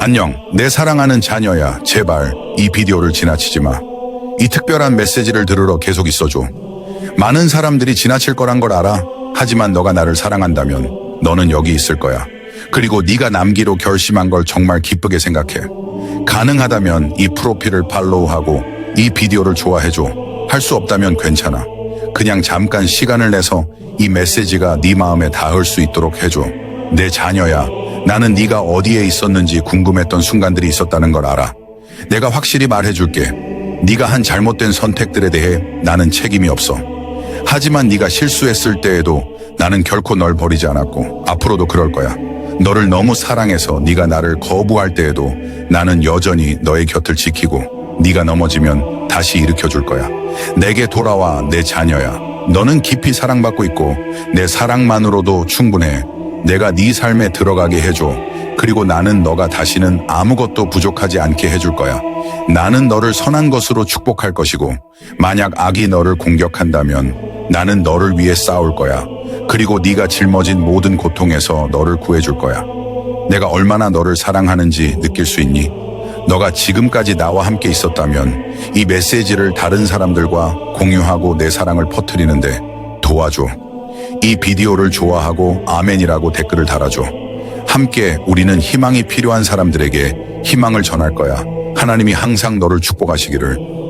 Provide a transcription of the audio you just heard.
안녕, 내 사랑하는 자녀야. 제발 이 비디오를 지나치지 마. 이 특별한 메시지를 들으러 계속 있어줘. 많은 사람들이 지나칠 거란 걸 알아. 하지만 너가 나를 사랑한다면 너는 여기 있을 거야. 그리고 네가 남기로 결심한 걸 정말 기쁘게 생각해. 가능하다면 이 프로필을 팔로우하고 이 비디오를 좋아해줘. 할 수 없다면 괜찮아. 그냥 잠깐 시간을 내서 이 메시지가 네 마음에 닿을 수 있도록 해줘. 내 자녀야. 나는 네가 어디에 있었는지 궁금했던 순간들이 있었다는 걸 알아. 내가 확실히 말해줄게. 네가 한 잘못된 선택들에 대해 나는 책임이 없어. 하지만 네가 실수했을 때에도 나는 결코 널 버리지 않았고 앞으로도 그럴 거야. 너를 너무 사랑해서 네가 나를 거부할 때에도 나는 여전히 너의 곁을 지키고 네가 넘어지면 다시 일으켜 줄 거야. 내게 돌아와 내 자녀야. 너는 깊이 사랑받고 있고 내 사랑만으로도 충분해. 내가 네 삶에 들어가게 해줘. 그리고 나는 너가 다시는 아무것도 부족하지 않게 해줄 거야. 나는 너를 선한 것으로 축복할 것이고 만약 악이 너를 공격한다면 나는 너를 위해 싸울 거야. 그리고 네가 짊어진 모든 고통에서 너를 구해줄 거야. 내가 얼마나 너를 사랑하는지 느낄 수 있니? 너가 지금까지 나와 함께 있었다면 이 메시지를 다른 사람들과 공유하고 내 사랑을 퍼뜨리는데 도와줘. 이 비디오를 좋아하고 아멘이라고 댓글을 달아줘. 함께 우리는 희망이 필요한 사람들에게 희망을 전할 거야. 하나님이 항상 너를 축복하시기를